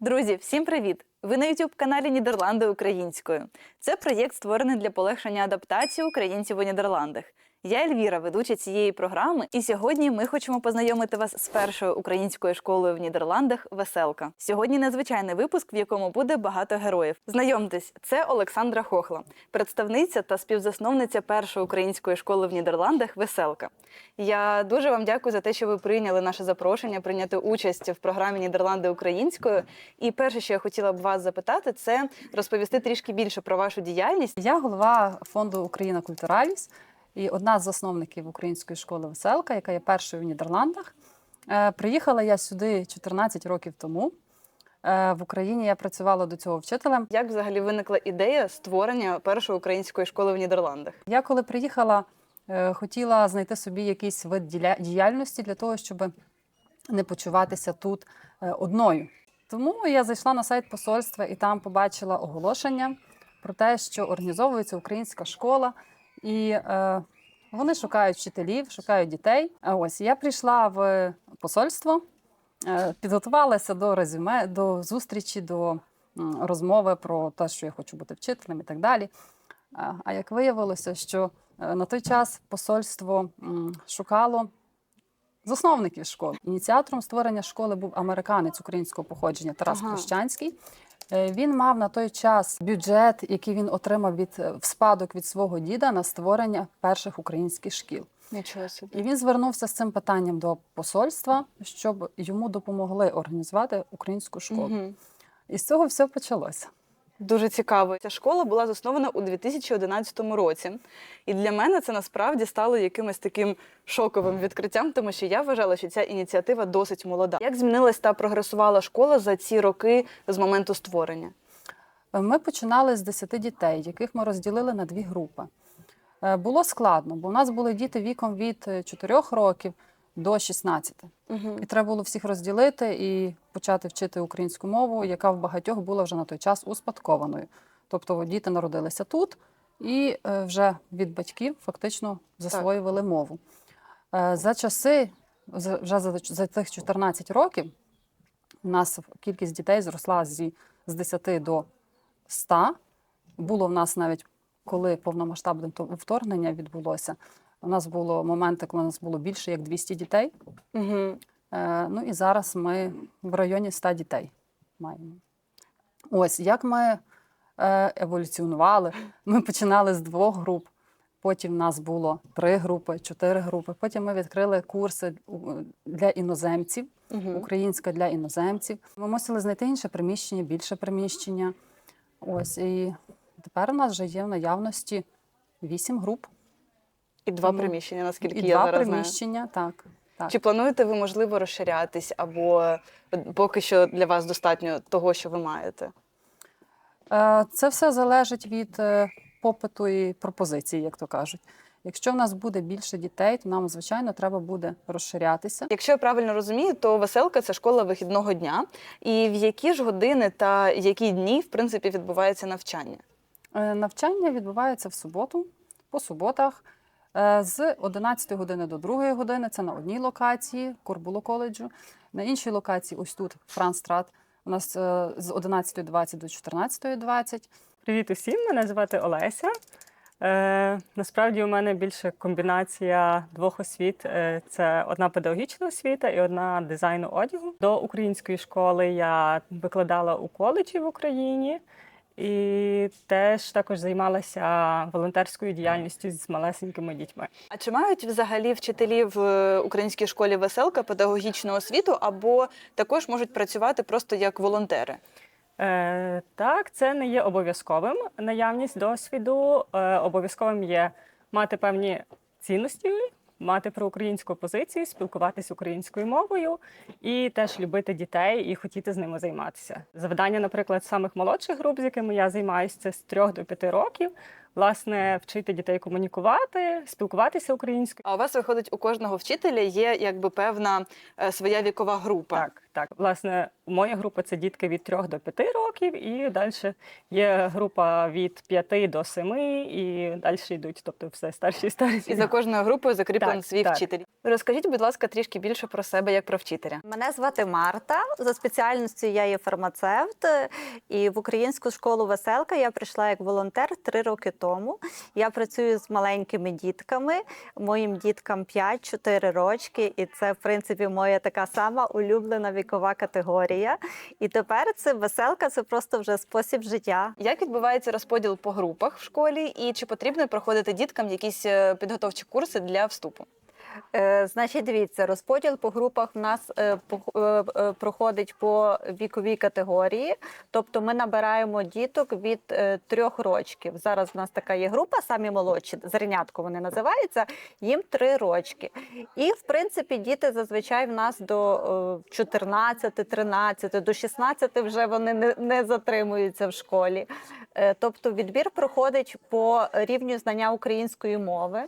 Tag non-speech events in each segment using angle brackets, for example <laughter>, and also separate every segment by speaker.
Speaker 1: Друзі, всім привіт! Ви на youtube каналі Нідерланди українською. Це проєкт створений для полегшення адаптації українців у Нідерландах. Я Ельвіра, ведуча цієї програми, і сьогодні ми хочемо познайомити вас з першою українською школою в Нідерландах Веселка. Сьогодні надзвичайний випуск, в якому буде багато героїв. Знайомтесь, це Олександра Хохла, представниця та співзасновниця першої української школи в Нідерландах Веселка. Я дуже вам дякую за те, що ви прийняли наше запрошення прийняти участь в програмі Нідерланди українською. І перше, що я хотіла б вас запитати, це розповісти трішки більше про вашу діяльність.
Speaker 2: Я голова фонду Україна Культураліс і одна з засновників української школи Веселка, яка є першою в Нідерландах. Е, Приїхала я сюди 14 років тому. Е, В Україні я працювала до цього вчителем.
Speaker 1: Як взагалі виникла ідея створення першої української школи в Нідерландах?
Speaker 2: Я коли приїхала, е, хотіла знайти собі якийсь вид діяльності для того, щоб не почуватися тут одною. Тому я зайшла на сайт посольства і там побачила оголошення про те, що організовується українська школа, і е, вони шукають вчителів, шукають дітей. А ось я прийшла в посольство, е, підготувалася до резюме, до зустрічі, до розмови про те, що я хочу бути вчителем і так далі. А- А як виявилося, що е, на той час посольство шукало засновників школи. Ініціатором створення школи був американець українського походження Тарас
Speaker 1: Ага.
Speaker 2: Прощанський. Е, Він мав на той час бюджет, який він отримав від е, в спадок від свого діда на створення перших українських шкіл.
Speaker 1: Нічого собі.
Speaker 2: І він звернувся з цим питанням до посольства, щоб йому допомогли організувати українську школу.
Speaker 1: Угу.
Speaker 2: І з цього все почалося.
Speaker 1: Дуже цікаво. Ця школа була заснована у 2011 році, і для мене це насправді стало якимось таким шоковим відкриттям, тому що я вважала, що ця ініціатива досить молода. Як змінилась та прогресувала школа за ці роки з моменту створення?
Speaker 2: Ми починали з 10 дітей, яких ми розділили на дві групи. Е, Було складно, бо у нас були діти віком від е, 4 років до 16.
Speaker 1: Угу.
Speaker 2: І треба було всіх розділити і почати вчити українську мову, яка в багатьох була вже на той час успадкованою. Тобто діти народилися тут і е, вже від батьків фактично засвоювали мову. Е, За часи, вже за, за тих 14 років, у нас кількість дітей зросла зі, з 10 до 100. Було в нас навіть, коли повномасштабне вторгнення відбулося, у нас було моменти, коли у нас було більше як 200 дітей.
Speaker 1: Угу.
Speaker 2: Е, ну і зараз ми в районі 100 дітей маємо. Ось як ми е, еволюціонували. Ми починали з двох груп. Потім в нас було три групи, чотири групи. Потім ми відкрили курси для іноземців,
Speaker 1: Угу.
Speaker 2: українська для іноземців. Ми мусили знайти інше приміщення, більше приміщення. Ось і тепер у нас вже є в наявності вісім груп
Speaker 1: І два
Speaker 2: Тому-
Speaker 1: приміщення, наскільки
Speaker 2: і
Speaker 1: я
Speaker 2: два
Speaker 1: зараз знаю.
Speaker 2: приміщення. Так, так.
Speaker 1: Чи плануєте ви, можливо, розширятись, або е, поки що для вас достатньо того, що ви маєте?
Speaker 2: Е, Це все залежить від е, попиту і пропозиції, як то кажуть. Якщо в нас буде більше дітей, то нам, звичайно, треба буде розширятися.
Speaker 1: Якщо я правильно розумію, то веселка це школа вихідного дня. І в які ж години та які дні, в принципі, відбувається навчання?
Speaker 2: Навчання відбувається в суботу, по суботах, з 11 години до 2 години. Це на одній локації Корбуло коледжу. На іншій локації, ось тут, Франстрат, у нас е, з 11.20 до 14.20.
Speaker 3: Привіт усім! Мене звати Олеся. Е, насправді у мене більше комбінація двох освіт: Е, це одна педагогічна освіта і одна дизайну одягу. До української школи я викладала у коледжі в Україні і теж також займалася волонтерською діяльністю з малесенькими дітьми.
Speaker 1: А чи мають взагалі вчителі в е, українській школі веселка педагогічну освіту, або також можуть працювати просто як волонтери?
Speaker 3: Е, так, це не є обов'язковим наявність досвіду. Е, обов'язковим є мати певні цінності, мати проукраїнську позицію, спілкуватися українською мовою і теж любити дітей і хотіти з ними займатися. Завдання, наприклад, самих молодших груп, з якими я займаюся, це з 3 до 5 років. Власне вчити дітей комунікувати, спілкуватися українською.
Speaker 1: А у вас виходить, у кожного вчителя є якби певна е, своя вікова група.
Speaker 3: Так, так. Власне, моя група це дітки від 3 до 5 років, і далі є група від 5 до 7, і далі йдуть, тобто все старші і старші.
Speaker 1: І за кожною групою закріплений
Speaker 3: Так,
Speaker 1: свій
Speaker 3: так.
Speaker 1: вчитель. Розкажіть, будь ласка, трішки більше про себе як про вчителя.
Speaker 4: Мене звати Марта. За спеціальністю я є фармацевт. І в українську школу Веселка я прийшла як волонтер три роки тому. Я працюю з маленькими дітками. Моїм діткам 5-4 рочки, і це, в принципі, моя така сама улюблена вікова категорія. І тепер це веселка, це просто вже спосіб життя.
Speaker 1: Як відбувається розподіл по групах в школі, і чи потрібно проходити діткам якісь е, підготовчі курси для вступу?
Speaker 4: Е, значить, дивіться, розподіл по групах в нас е, е, проходить по віковій категорії. Тобто ми набираємо діток від трьох рочків. Зараз в нас така є група, самі молодші, зернятко вони називаються, їм три рочки. І, в принципі, діти зазвичай в нас до е, 14, 13, до 16 вже вони не, не затримуються в школі. Тобто відбір проходить по рівню знання української мови.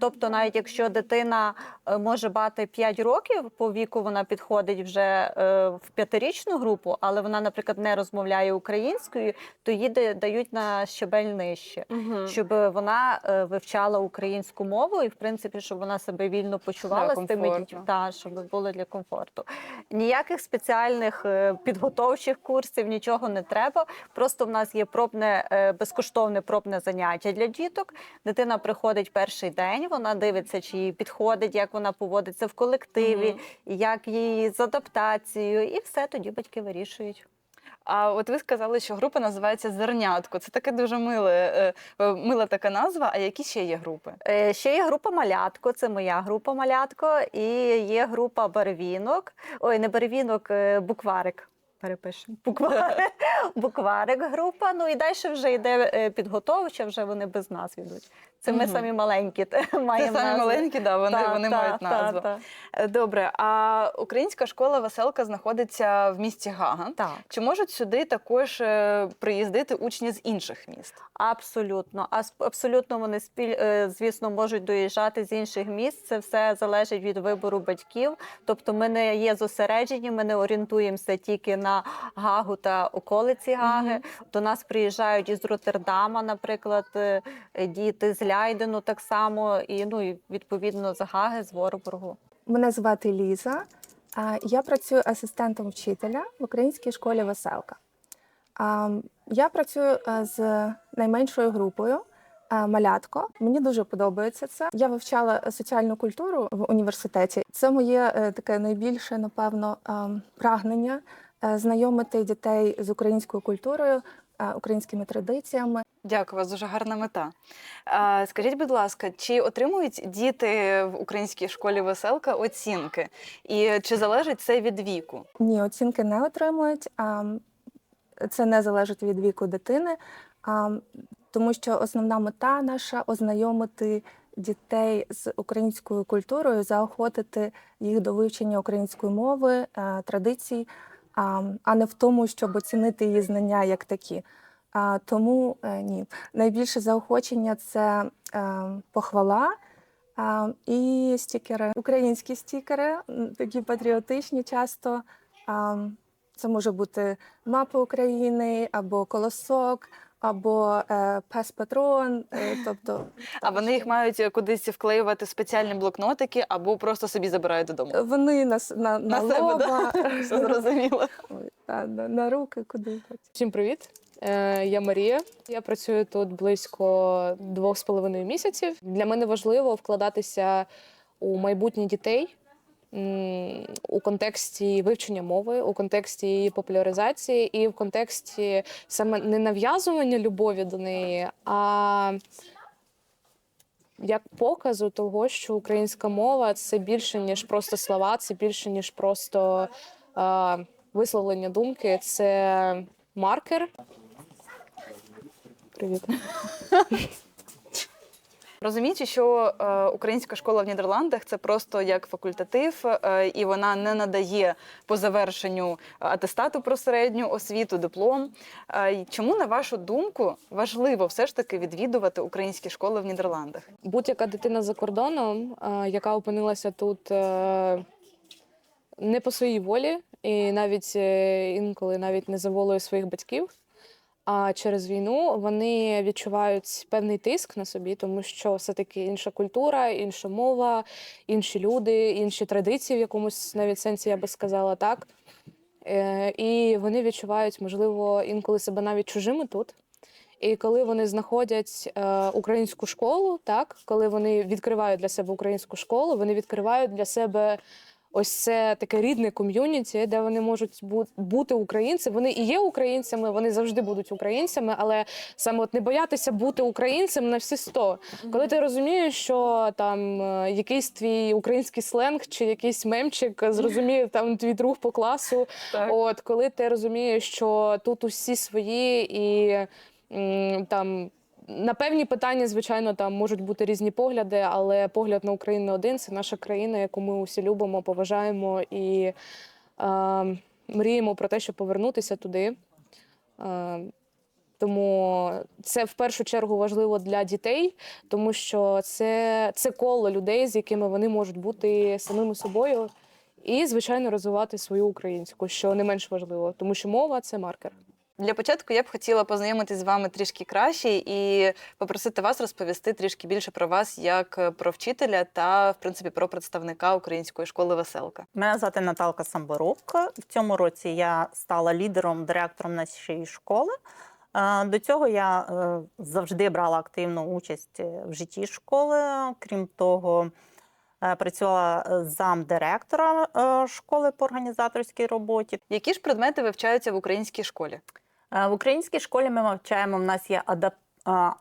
Speaker 4: Тобто, навіть якщо дитина е, може мати 5 років, по віку вона підходить вже е, в п'ятирічну групу, але вона, наприклад, не розмовляє українською, то їй дають на щебель нижче, щоб вона е, вивчала українську мову і, в принципі, щоб вона себе вільно почувала з тими дітьми, та, щоб було для комфорту. Ніяких спеціальних підготовчих курсів, нічого не треба. Просто в нас є пробне безкоштовне пробне заняття для діток. Дитина приходить перший день, вона дивиться, чи їй підходить, як вона поводиться в колективі,
Speaker 1: Мгм.
Speaker 4: як їй з адаптацією, і все тоді батьки вирішують.
Speaker 1: А от ви сказали, що група називається Зернятко. Це таке дуже миле, е, е, мила така назва. А які ще є групи?
Speaker 4: Е, Ще є група малятко, це моя група малятко, і є група барвінок. Ой, не барвінок, букварик. Перепишемо. Букварик, <laughs> букварик група. Ну і далі вже йде е, підготовча, вже вони без нас йдуть. Це ми самі маленькі. <laughs>
Speaker 1: Це
Speaker 4: Маємо
Speaker 1: самі маленькі, да, вони,
Speaker 4: Та,
Speaker 1: вони
Speaker 4: та,
Speaker 1: мають
Speaker 4: та,
Speaker 1: назву.
Speaker 4: та.
Speaker 1: Е, Добре, а українська школа Веселка знаходиться в місті Гага.
Speaker 4: Так.
Speaker 1: Чи можуть сюди також е, приїздити учні з інших міст?
Speaker 4: Абсолютно, а абсолютно вони спіль, звісно, можуть доїжджати з інших міст. Це все залежить від вибору батьків. Тобто, ми не є зосереджені, ми не орієнтуємося тільки на Гагу та околиці Гаги. До нас приїжджають із Роттердама, наприклад, е, діти з Ляйдену так само, і ну і відповідно з Гаги, з Ворбургу.
Speaker 5: Мене звати Ліза. Я працюю асистентом вчителя в українській школі Веселка. Я працюю е, з найменшою групою е, малятко. Мені дуже подобається це. Я вивчала соціальну культуру в університеті. Це моє таке найбільше, напевно, е, прагнення знайомити дітей з українською культурою, е, українськими традиціями.
Speaker 1: Дякую, вас дуже гарна мета. Скажіть, будь ласка, чи отримують діти в українській школі Веселка оцінки? І чи залежить це від віку?
Speaker 5: Ні, оцінки не отримують. а, Це не залежить від віку дитини, тому що основна мета наша ознайомити дітей з українською культурою, заохотити їх до вивчення української мови, е, традицій, а, не в тому, щоб оцінити її знання як такі. Тому е, ні, найбільше заохочення це е, похвала. І стікери, українські стікери, такі патріотичні часто. Це може бути мапа України, або колосок, або е, пес патрон. Е, тобто, <laughs>
Speaker 1: А вони їх мають кудись вклеювати в спеціальні блокнотики або просто собі забирають додому?
Speaker 5: вони на, с- на, на,
Speaker 1: На себе,
Speaker 5: лоба, <laughs>
Speaker 1: Все зрозуміло. <laughs>
Speaker 5: Та, на, на руки, куди хоч.
Speaker 6: Всім привіт! Е, Я Марія. Я працюю тут близько двох з половиною місяців. Для мене важливо вкладатися у майбутнє дітей у контексті вивчення мови, у контексті її популяризації і в контексті саме не нав'язування любові до неї, а як показу того, що українська мова це більше ніж просто слова, це більше ніж просто е, висловлення думки, це маркер. Привіт. <laughs>
Speaker 1: Розуміючи, що е, українська школа в Нідерландах це просто як факультатив, е, і вона не надає по завершенню атестату про середню освіту, диплом. Е, чому, на вашу думку, важливо все ж таки відвідувати українські школи в Нідерландах?
Speaker 6: Будь-яка дитина за кордоном, е, яка опинилася тут е, не по своїй волі, і навіть е, інколи навіть не за волею своїх батьків. А через війну вони відчувають певний тиск на собі, тому що все-таки інша культура, інша мова, інші люди, інші традиції в якомусь навіть сенсі, я би сказала так. Е, І вони відчувають, можливо, інколи себе навіть чужими тут. І коли вони знаходять е, українську школу, так коли вони відкривають для себе українську школу, вони відкривають для себе ось це таке рідне ком'юніті, де вони можуть бути українцями. Вони і є українцями, вони завжди будуть українцями, але саме от не боятися бути українцем на всі сто. Коли ти розумієш, що там е, якийсь твій український сленг чи якийсь мемчик зрозуміє <laughs> там твій друг по класу,
Speaker 1: Так.
Speaker 6: От коли ти розумієш, що тут усі свої і там. На певні питання, звичайно, там можуть бути різні погляди, але погляд на Україну один це наша країна, яку ми усі любимо, поважаємо і е, мріємо про те, щоб повернутися туди. Е, тому це в першу чергу важливо для дітей, тому що це, це коло людей, з якими вони можуть бути самими собою, і, звичайно, розвивати свою українську, що не менш важливо, тому що мова це маркер.
Speaker 1: Для початку я б хотіла познайомитись з вами трішки краще і попросити вас розповісти трішки більше про вас як е, про вчителя та, в принципі, про представника української школи Веселка.
Speaker 7: Мене звати Наталка Самборук. В цьому році я стала лідером, директором нашої школи. Е, До цього я е, завжди брала активну участь в житті школи. Крім того, працювала замдиректора школи по організаторській роботі.
Speaker 1: Які ж предмети вивчаються в українській школі?
Speaker 7: Е, В українській школі ми вивчаємо. В нас є адап-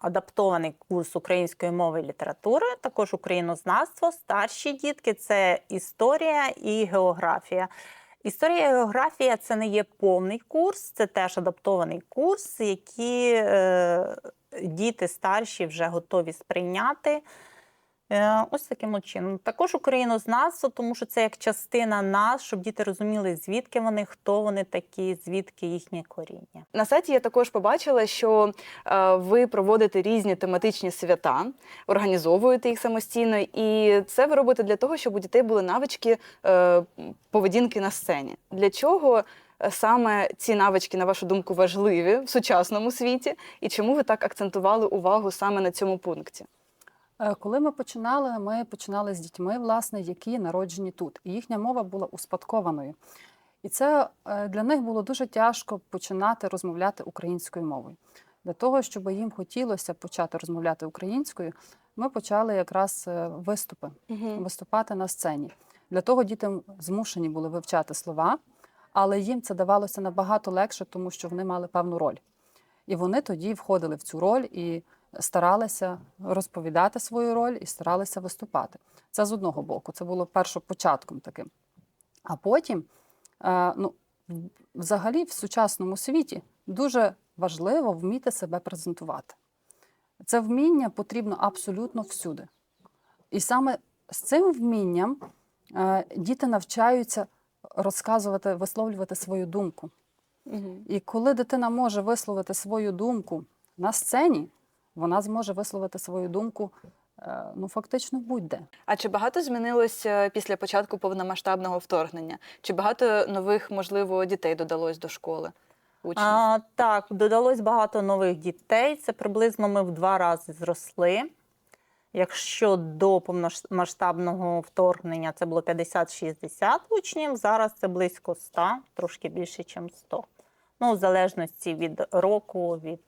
Speaker 7: адаптований курс української мови і літератури, також українознавство, старші дітки це історія і географія. Історія і географія це не є повний курс, це теж адаптований курс, який е, діти старші вже готові сприйняти. Е, Ось таким чином. Також українознавство, тому що це як частина нас, щоб діти розуміли, звідки вони, хто вони такі, звідки їхнє коріння.
Speaker 1: На сайті я також побачила, що е, ви проводите різні тематичні свята, організовуєте їх самостійно, і це ви робите для того, щоб у дітей були навички е, поведінки на сцені. Для чого саме ці навички, на вашу думку, важливі в сучасному світі, і чому ви так акцентували увагу саме на цьому пункті?
Speaker 2: Е, Коли ми починали, ми починали з дітьми, власне, які народжені тут, і їхня мова була успадкованою. І це е, для них було дуже тяжко починати розмовляти українською мовою. Для того, щоб їм хотілося почати розмовляти українською, ми почали якраз е, виступи, виступати на сцені. Для того діти змушені були вивчати слова, але їм це давалося набагато легше, тому що вони мали певну роль. І вони тоді входили в цю роль і старалися розповідати свою роль і старалися виступати. Це з одного боку, це було першопочатком таким. А потім, е, ну, взагалі, в сучасному світі дуже важливо вміти себе презентувати. Це вміння потрібно абсолютно всюди. І саме з цим вмінням е, діти навчаються розказувати, висловлювати свою думку. І коли дитина може висловити свою думку на сцені, вона зможе висловити свою думку е, ну, фактично будь-де.
Speaker 1: А чи багато змінилося після початку повномасштабного вторгнення? Чи багато нових, можливо, дітей додалось до школи? Учнів?
Speaker 7: А, так, додалось багато нових дітей. Це приблизно ми в два рази зросли. Якщо до повномасштабного вторгнення це було 50-60 учнів, зараз це близько 100, трошки більше, ніж 100. Ну, в залежності від року, від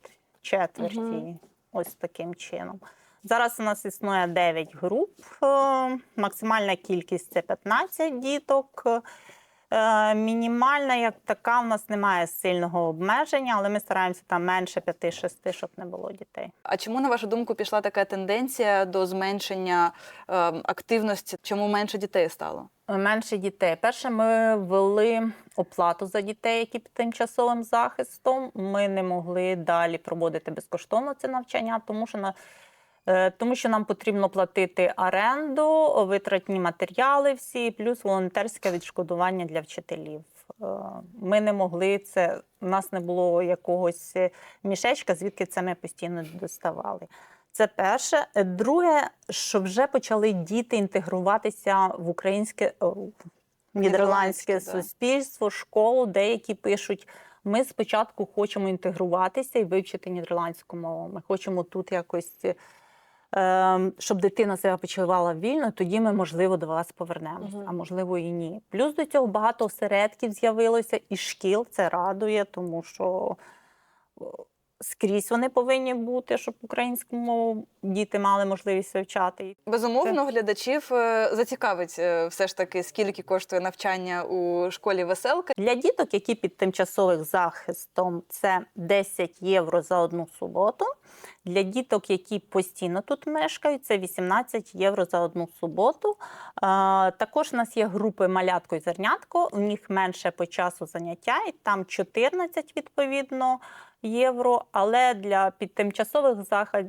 Speaker 7: четверті, ось таким чином. Зараз у нас існує 9 груп. е, Максимальна кількість це 15 діток. Е, Мінімальна, як така, у нас немає сильного обмеження, але ми стараємося там менше 5-6, щоб не було дітей.
Speaker 1: А чому, на вашу думку, пішла така тенденція до зменшення е, активності? Чому менше дітей стало?
Speaker 7: Менше дітей. Перше, ми ввели оплату за дітей, які під тимчасовим захистом. Ми не могли далі проводити безкоштовно це навчання, тому що на Е, Тому що нам потрібно платити оренду, витратні матеріали всі, плюс волонтерське відшкодування для вчителів. Е, Ми не могли це, у нас не було якогось е, мішечка, звідки це ми постійно доставали. Це перше. Е, Друге, що вже почали діти інтегруватися в українське о, Нідерландське, суспільство, школу. Деякі пишуть: ми спочатку хочемо інтегруватися і вивчити нідерландську мову. Ми хочемо тут якось. Е, Щоб дитина себе почувала вільно, тоді ми, можливо, до вас повернемося,
Speaker 1: Мгм.
Speaker 7: а можливо і ні. Плюс до цього багато осередків з'явилося і шкіл. Це радує, тому що скрізь вони повинні бути, щоб українську мову діти мали можливість вивчати.
Speaker 1: Безумовно, глядачів е, зацікавить е, все ж таки, скільки коштує навчання у школі веселка.
Speaker 7: Для діток, які під тимчасовим захистом, це 10 євро за одну суботу. Для діток, які постійно тут мешкають, це 18 євро за одну суботу. Також у нас є групи малятко і зернятко. У них менше по часу заняття, і там 14 відповідно євро. Але для під тимчасових е,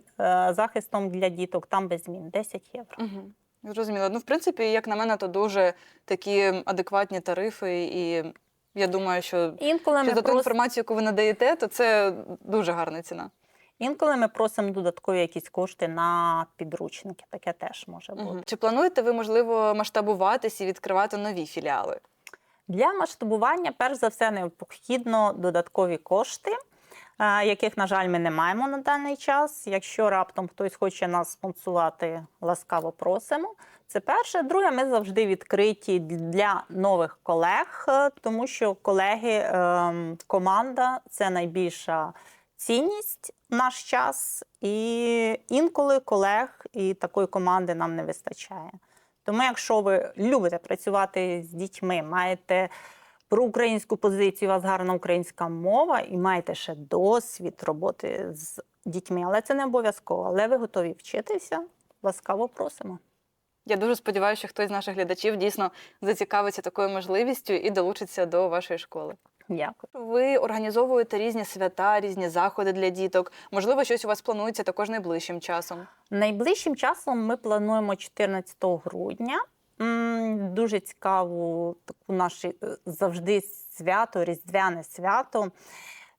Speaker 7: захистом для діток там без змін 10 євро.
Speaker 1: Угу. Зрозуміло. Ну, в принципі, як на мене, то дуже такі адекватні тарифи, і я думаю, що,
Speaker 7: Інколи
Speaker 1: що за ту
Speaker 7: просто
Speaker 1: інформацію, яку ви надаєте, то це дуже гарна ціна.
Speaker 7: Інколи ми просимо додаткові якісь кошти на підручники. Таке теж може бути.
Speaker 1: Мгм. Чи плануєте ви, можливо, масштабуватись і відкривати нові філіали?
Speaker 7: Для масштабування, перш за все, необхідно додаткові кошти, е, яких, на жаль, ми не маємо на даний час. Якщо раптом хтось хоче нас спонсувати, ласкаво просимо. Це перше. Друге, ми завжди відкриті для нових колег, е, тому що колеги, ем, команда це найбільша цінність наш час, і інколи колег і такої команди нам не вистачає. Тому, якщо ви любите працювати з дітьми, маєте проукраїнську позицію, у вас гарна українська мова і маєте ще досвід роботи з дітьми, але це не обов'язково. Але ви готові вчитися, ласкаво просимо.
Speaker 1: Я дуже сподіваюся, що хтось з наших глядачів дійсно зацікавиться такою можливістю і долучиться до вашої школи.
Speaker 7: Дякую.
Speaker 1: Ви організовуєте різні свята, різні заходи для діток. Можливо, щось у вас планується також найближчим часом.
Speaker 7: Найближчим часом ми плануємо 14 грудня. Дуже цікаву таку наше е, завжди свято, різдвяне свято.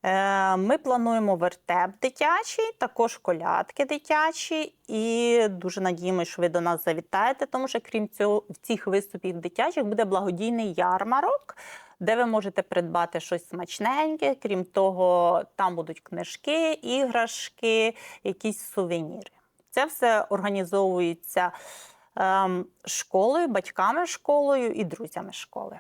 Speaker 7: Е, Ми плануємо вертеп дитячий, також колядки дитячі, і дуже надіємося, що ви до нас завітаєте, тому що крім цього, в цих виступів дитячих буде благодійний ярмарок, де ви можете придбати щось смачненьке. Крім того, там будуть книжки, іграшки, якісь сувеніри. Це все організовується ем, школою, батьками школою і друзями школи.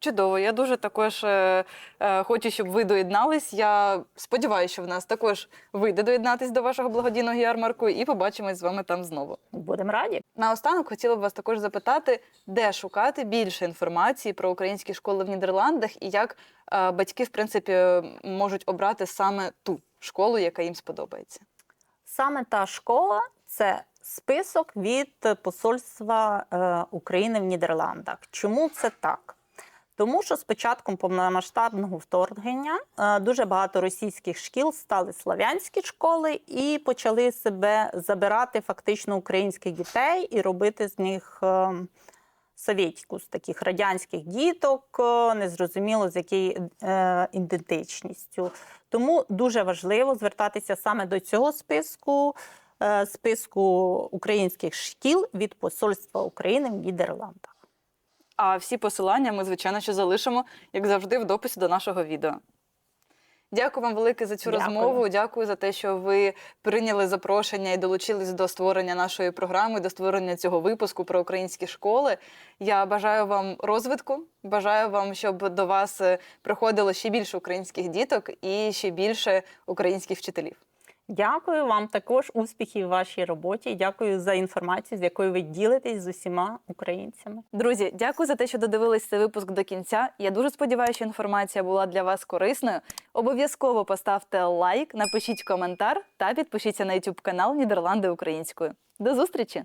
Speaker 1: Чудово, я дуже також е, е, хочу, щоб ви доєднались. Я сподіваюся, що в нас також вийде доєднатись до вашого благодійного ярмарку і побачимось з вами там знову.
Speaker 7: Будемо раді.
Speaker 1: Наостанок хотіла б вас також запитати, де шукати більше інформації про українські школи в Нідерландах і як е, батьки, в принципі, можуть обрати саме ту школу, яка їм сподобається.
Speaker 7: Саме та школа це список від посольства е, України в Нідерландах. Чому це так? Тому що з початком повномасштабного вторгнення е, дуже багато російських шкіл стали славянські школи і почали себе забирати фактично українських дітей і робити з них е, совєтську, з таких радянських діток, е, незрозуміло з якою ідентичністю. Тому дуже важливо звертатися саме до цього списку, списку українських шкіл від Посольства України в Нідерландах.
Speaker 1: А всі посилання ми, звичайно, що залишимо, як завжди, в дописі до нашого відео. Дякую вам велике за цю
Speaker 7: Дякую.
Speaker 1: розмову. Дякую за те, що ви прийняли запрошення і долучились до створення нашої програми, до створення цього випуску про українські школи. Я бажаю вам розвитку, бажаю вам, щоб до вас е, приходило ще більше українських діток і ще більше українських вчителів.
Speaker 7: Дякую вам також успіхів у вашій роботі. Дякую за інформацію, з якою ви ділитесь з усіма українцями.
Speaker 1: Друзі, дякую за те, що додивились цей випуск до кінця. Я дуже сподіваюся, що інформація була для вас корисною. Обов'язково поставте лайк, напишіть коментар та підпишіться на YouTube канал Нідерланди українською. До зустрічі!